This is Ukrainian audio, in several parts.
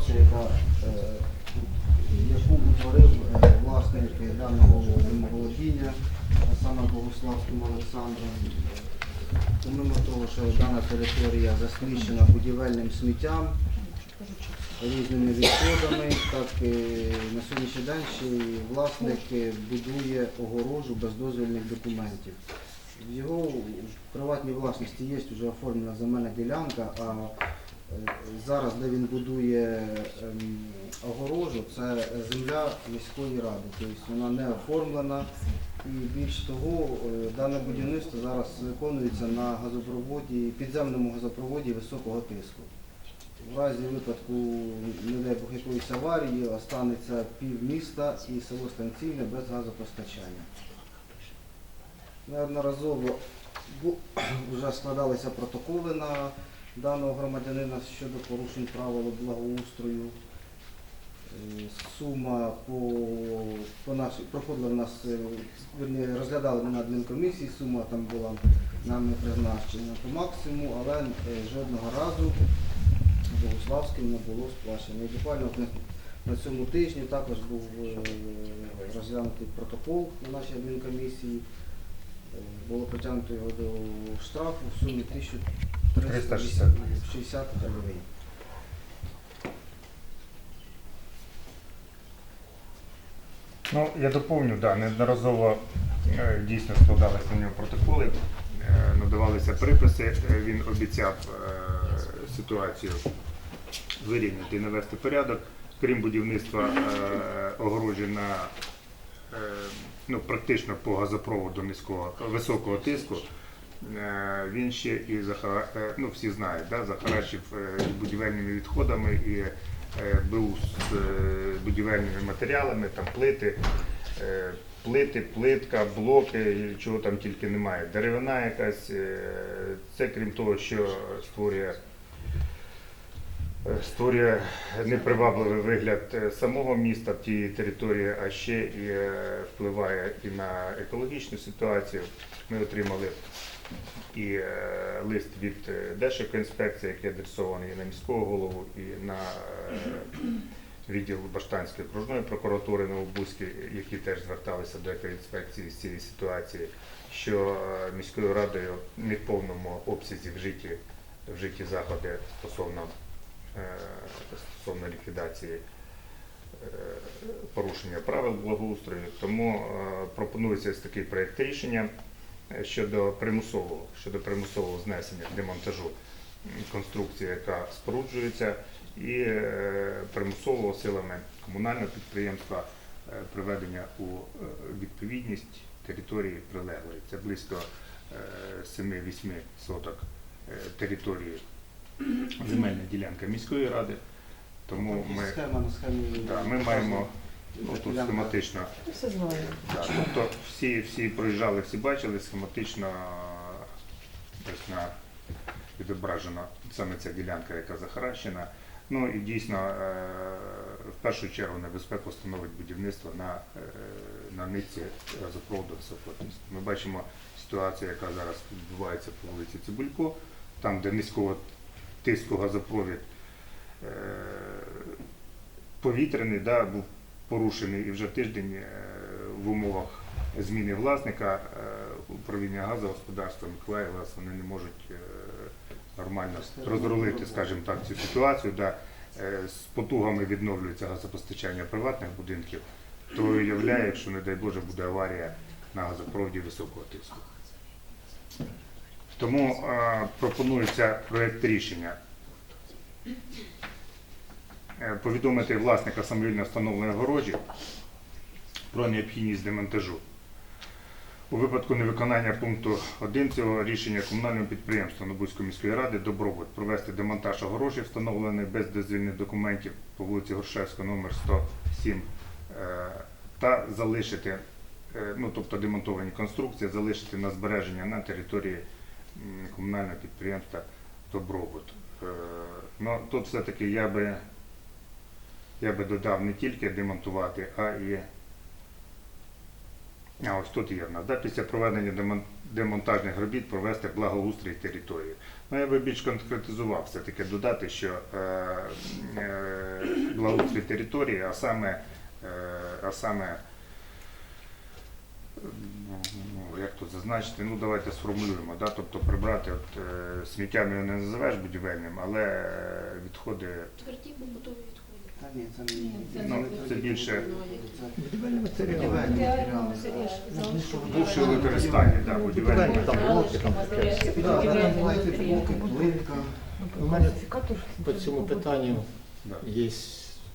ситуацію, яка, е, яку утворив е, власник даного володіння, а саме Богославським Олександром. Помимо того, що дана територія засмічена будівельним сміттям, різними відходами, так і на сьогоднішній день ще власник будує огорожу без дозвільних документів. В його приватній власності є вже оформлена земельна ділянка, а зараз, де він будує ем, огорожу, це земля міської ради. Тобто вона не оформлена. І більш того, е, дане будівництво зараз виконується на газопроводі, підземному газопроводі високого тиску. В разі випадку, не дай Бог, якоїсь аварії, останеться пів міста і село Станційне без газопостачання. Неодноразово вже складалися протоколи на даного громадянина щодо порушень правил благоустрою. Е, Сума по, по нашій проходила в нас, е, верні, розглядали на адмінкомісії, сума там була нами призначена по максимуму, але е, жодного разу Богославським не було сплачено. І буквально на, цьому тижні також був розглянутий протокол на нашій адмінкомісії. Було притягнуто його до штрафу в сумі 1360 360. гривень. Ну, я доповню, да, неодноразово е, дійсно складалися на нього протоколи, е, надавалися приписи. Е, Він обіцяв е, ситуацію вирівняти і навести порядок. Крім будівництва е, огорожі на е, ну, практично по газопроводу низького високого тиску. Е, Він ще і захара... е, ну, всі знають, да, захаращив е, будівельними відходами і був з будівельними матеріалами, там плити, плити, плитка, блоки, чого там тільки немає. Деревина якась. Це крім того, що створює створює непривабливий вигляд самого міста тієї території, а ще і впливає і на екологічну ситуацію. Ми отримали і е, лист від е, Держекоінспекції, який адресований і на міського голову, і на е, відділ Баштанської окружної прокуратури Новобузької, які теж зверталися до екоінспекції з цієї ситуації, що міською радою не в повному обсязі вжиті, вжиті заходи стосовно, стосовно ліквідації порушення правил благоустрою. Тому пропонується ось такий проєкт рішення щодо примусового, щодо примусового знесення демонтажу конструкції, яка споруджується, і е, примусового силами комунального підприємства е, приведення у е, відповідність території прилеглої. Це близько е, 7-8 соток території земельна ділянка міської ради. Тому ми, схема схемі да, ми маємо ну, тут схематично Все знаю. Да, тобто всі, всі проїжджали, всі бачили, схематично ось на відображена саме ця ділянка, яка захаращена. Ну і дійсно е, в першу чергу небезпеку становить будівництво на, е, на нитці газопроводу високотиску. Ми бачимо ситуацію, яка зараз відбувається по вулиці Цибулько, там, де низького тиску газопровід е, повітряний да, був порушений і вже тиждень е, в умовах зміни власника е, управління газогосподарства Миколаєва вони не можуть е, нормально розрулити, скажімо так, цю ситуацію. Да. З потугами відновлюється газопостачання приватних будинків, то уявляє, якщо, не дай Боже, буде аварія на газопроводі високого тиску. Тому пропонується проєкт рішення повідомити власника самовільно встановленої огорожі про необхідність демонтажу. У випадку невиконання пункту 1 цього рішення комунального підприємства Нобузької міської ради добробут провести демонтаж огорожі, встановленої без дозвільних документів по вулиці Горшевського, номер 107, е, та залишити, е, ну тобто демонтовані конструкції, залишити на збереження на території комунального підприємства Добробут. Е, Ну, тут все-таки я би, я би додав не тільки демонтувати, а і а ось тут є в нас. Да, після проведення демонтажних робіт провести благоустрій території. Ну, я би більш конкретизував, все-таки додати, що е, е, благоустрій території, а саме, е, а саме ну, як тут зазначити, ну давайте сформулюємо, да? тобто прибрати от, е, сміття не називаєш будівельним, але е, відходи Тверді побутові відходи. Та ні, це не Ну, це більше Будівельні матеріали. будівельні Матеріали. Ну, бувши використання, да, будівельні. Будівельні там блоки, там таке. Да, да, там була і блоки, плитка. У мене по цьому питанню Да. є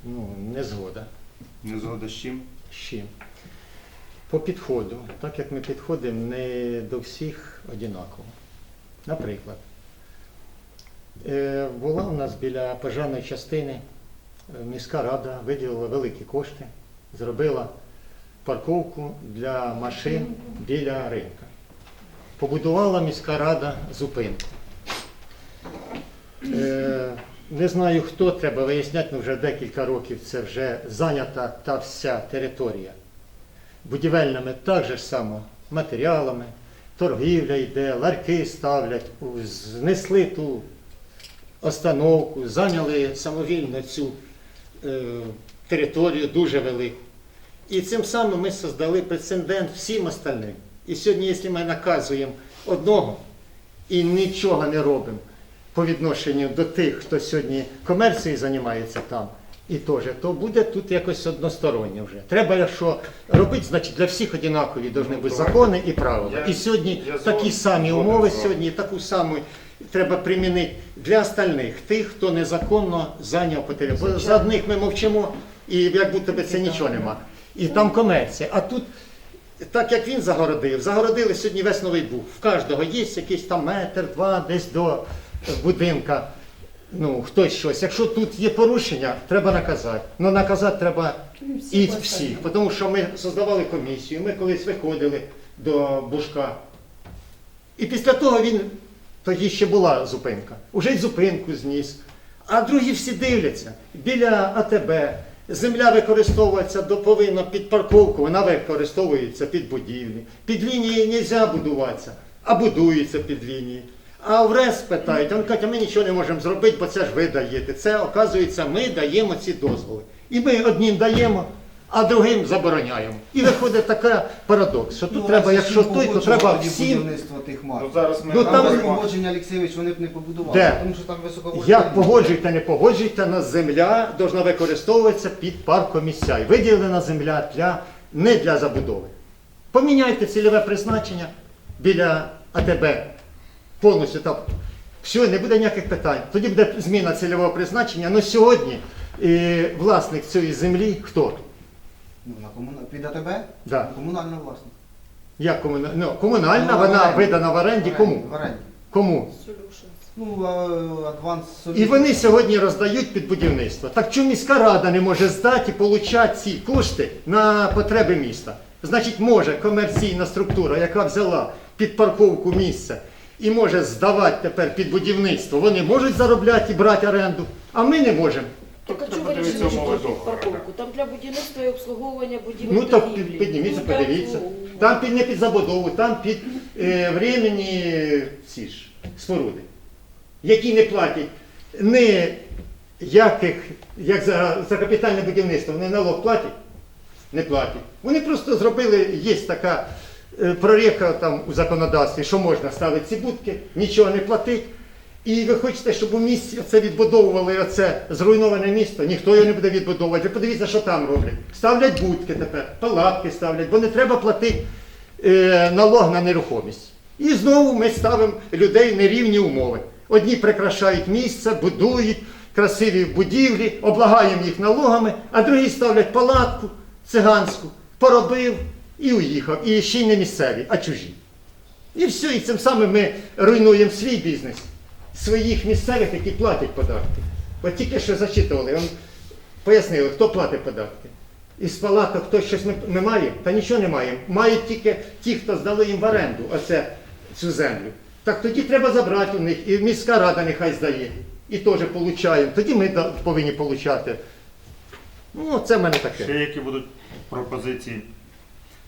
ну, незгода. Не згода з чим? З чим? По підходу, так як ми підходимо не до всіх однаково. Наприклад, е, була у нас біля пожежної частини міська рада виділила великі кошти, зробила парковку для машин біля ринка. Побудувала міська рада зупинку. Е, Не знаю хто, треба виясняти, але вже декілька років це вже зайнята та вся територія будівельними так же само матеріалами, торгівля йде, ларки ставлять, знесли ту остановку, зайняли самовільно цю територію дуже велику. І цим самим ми создали прецедент всім остальним. І сьогодні, якщо ми наказуємо одного і нічого не робимо по відношенню до тих, хто сьогодні комерцією займається там, і теж, то буде тут якось одностороннє вже. Треба, якщо робити, значить для всіх однакові повинні Ну, бути закони і правила. І сьогодні такі самі умови сьогодні, таку саму треба примінити для остальних, тих, хто незаконно зайняв по території. Бо за одних ми мовчимо, і як будто би це нічого нема. І там комерція. А тут так як він загородив, загородили сьогодні весь новий бух. В кожного є якийсь там метр, два, десь до будинка. Ну, хтось щось. Якщо тут є порушення, треба наказати. Ну наказати треба і всіх. Тому що ми создавали комісію, ми колись виходили до Бушка. І після того він, тоді ще була зупинка, уже й зупинку зніс. А другі всі дивляться. Біля АТБ земля використовується до повинна під парковку, вона використовується під будівлі. Під лінії не можна будуватися, а будується під лінії. А в РЕС питають, він каже, ми нічого не можемо зробити, бо це ж ви даєте. Це, оказується, ми даємо ці дозволи. І ми одним даємо, а другим забороняємо. І виходить такий парадокс, що тут Ну, треба, якщо всім той, то погоджували треба всім. будівництво тих марк. Ну, зараз ми Ну, Там там- без говоримо. погодження Олексійович вони б не побудували, Де? тому що там високовольтні. Як погоджуйте, не погоджуйте, на земля повинна використовуватися під паркомісця. І виділена земля для, не для забудови. Поміняйте цільове призначення біля АТБ. Повністю там. Все, не буде ніяких питань. Тоді буде зміна цільового призначення. Але сьогодні е, власник цієї землі хто? Ну, на комуна... Під АТБ? Да. Комунальна власність. Як комуна... ну, комунальна, Ну, в вона оренді. видана в оренді кому? В оренді. Кому? Ну, а, адванс. І вони сьогодні роздають під будівництво. Так чому міська рада не може здати і отримати ці кошти на потреби міста? Значить, може комерційна структура, яка взяла під парковку місце і може здавати тепер під будівництво. Вони можуть заробляти і брати оренду, а ми не можемо. Так а Тобто чого ви подивіться вирішили, умови що тут договору, парковку? Там для будівництва і обслуговування будівель Ну так торгівлі. під- підніміться, Ну, так, подивіться. ну, Там під не під забудову, там під е, временні ці ж споруди, які не платять ні яких, як за, за капітальне будівництво, вони налог платять? Не платять. Вони просто зробили, є така е, проріха там у законодавстві, що можна ставити ці будки, нічого не платить. І ви хочете, щоб у місті це відбудовували оце зруйноване місто, ніхто його не буде відбудовувати. Ви подивіться, що там роблять. Ставлять будки тепер, палатки ставлять, бо не треба платити е, налог на нерухомість. І знову ми ставимо людей нерівні умови. Одні прикрашають місце, будують красиві будівлі, облагаємо їх налогами, а другі ставлять палатку циганську, поробив і уїхав. І ще й не місцеві, а чужі. І все, і цим самим ми руйнуємо свій бізнес, своїх місцевих, які платять податки. От тільки що зачитували, он пояснили, хто платить податки. Із палаток хтось щось ми маємо? Та нічого не маємо. Мають тільки ті, хто здали їм в оренду оце, цю землю. Так тоді треба забрати у них, і міська рада нехай здає. І теж получаємо. Тоді ми повинні получати. Ну, це в мене таке. Ще які будуть пропозиції?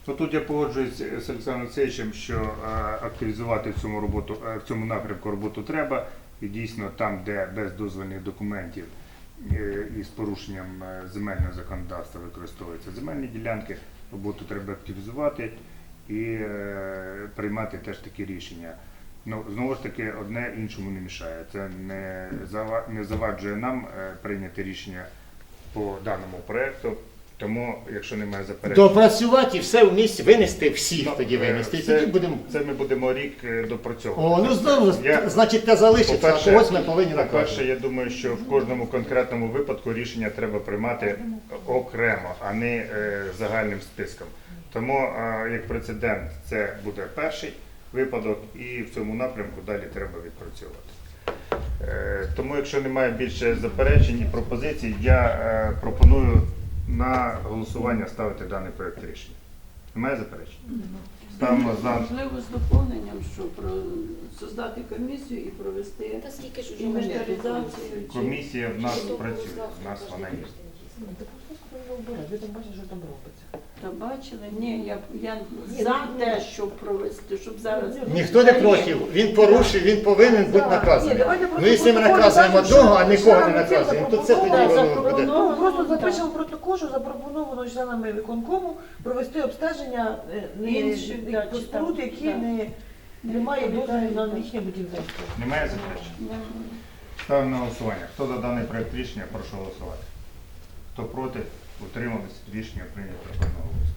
Ну, тут я погоджуюсь з Олександром Олексійовичем, що е, активізувати в цьому роботу, е, в цьому напрямку роботу треба. І дійсно там, де без дозвольних документів е, і з порушенням земельного законодавства використовуються земельні ділянки, роботу треба активізувати і приймати теж такі рішення. Ну, знову ж таки, одне іншому не мішає. Це не, зава- не заваджує нам прийняти рішення по даному проекту. Тому, якщо немає заперечень, Допрацювати і все в місті, винести всіх Ну, тоді е, винести. І це- тоді будемо. це ми будемо рік е, допрацьовувати. О, ну знову, Я- значить, те залишиться, а когось ми повинні По-перше, я думаю, що в кожному конкретному випадку рішення треба приймати окремо, а не е, загальним списком. Тому е, як прецедент це буде перший випадок, і в цьому напрямку далі треба відпрацьовувати. Е, Тому, якщо немає більше заперечень і пропозицій, я е, пропоную на голосування ставити даний проект рішення. Немає заперечень? Ставимо за Можливо, з доповненням, що про создати комісію і провести Та скільки ж уже інвентаризацію. чи- комісія в нас працює, в нас вона є. Ви там бачите, що там робиться. Та бачили? Ні, я, я за те, щоб провести, щоб зараз. Ніхто не проти. Він порушив, він повинен бути наказаний. Ну, якщо ми наказуємо одного, а нікого не наказуємо, то це тоді воно буде. Ну, просто Ну, запишемо протокол, що запропоновано членами виконкому провести обстеження е, споруд, які да. не, не мають дозволу на їхнє будівництво. Немає заперечень? Ставимо на голосування. Хто за даний проект рішення, прошу голосувати. Хто проти, утримались, рішення прийнято одноголосно.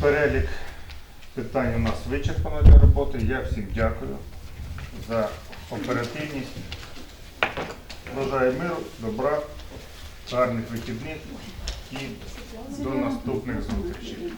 Перелік питань у нас вичерпано для роботи. Я всім дякую за оперативність. Бажаю миру, добра, гарних вихідних і до наступних зустрічей.